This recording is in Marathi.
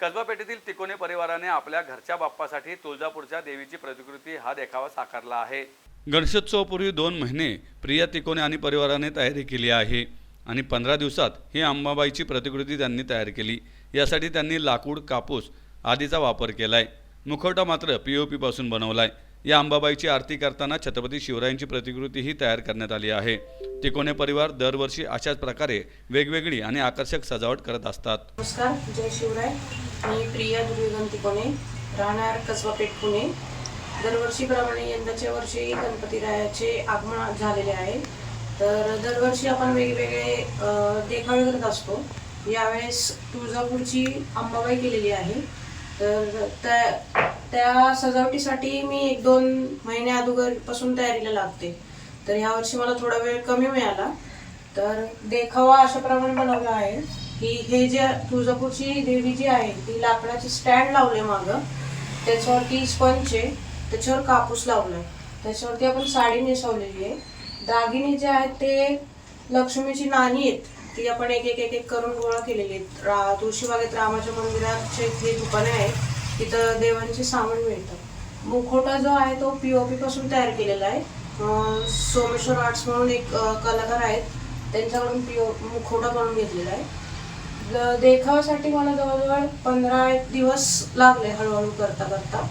कसबा पेठेतील तिकोने परिवाराने आपल्या घरच्या बाप्पासाठी तुळजापूरच्या देवीची प्रतिकृती हा देखावा साकारला आहे. गणेशोत्सवापूर्वी दोन महिने प्रिया तिकोने आणि परिवाराने तयारी केली आहे आणि पंधरा दिवसात ही अंबाबाईची प्रतिकृती त्यांनी तयार केली. यासाठी त्यांनी लाकूड कापूस आदीचा वापर केलाय. मुखवटा मात्र पी ओ पीपासून बनवलाय. या अंबाबाईची आरती करताना छत्रपती शिवरायांची प्रतिकृतीही तयार करण्यात आली आहे. तिकोने परिवार दरवर्षी अशाच प्रकारे वेगवेगळी आणि आकर्षक सजावट करत असतात. नमस्कार जय शिवराय. मी प्रिया दुर्योधन कोणे राहणार कसबापेठ पुणे. दरवर्षीप्रमाणे यंदाच्या वर्षी गणपतीरायाचे आगमन झालेले आहे. तर दरवर्षी आपण वेगवेगळे देखावे करत असतो. यावेळेस तुळजापूरची अंबाबाई केलेली आहे. तर त्या त्या सजावटीसाठी मी एक दोन महिन्या अगोदरपासून तयारीला लागते. तर यावर्षी मला थोडा वेळ कमी मिळाला. तर देखावा अशा प्रमाणे बनवला आहे. की हे जे तुळजापूरची देवी जी आहे ती लाकडाची स्टँड लावले मागं. त्याच्यावरती स्पंच आहे त्याच्यावर कापूस लावलाय. त्याच्यावरती आपण साडी नेसवलेली आहे. दागिने जे आहेत ते लक्ष्मीची नाणी आहेत. ती आपण एक एक एक एक करून गोळा केलेली आहेत. रा तुळशीबागेत रामाच्या मंदिराचे जे दुकाने आहेत तिथं देवांचे सामान मिळतं मुखोटा जो आहे तो पी ओ पी पासून तयार केलेला आहे. सोमेश्वर आर्ट्स म्हणून एक कलाकार आहेत. त्यांच्याकडून पी ओ मुखोटा बनवून घेतलेला आहे. देखावासाठी मला जवळजवळ पंधरा एक दिवस लागले हळूहळू करता करता.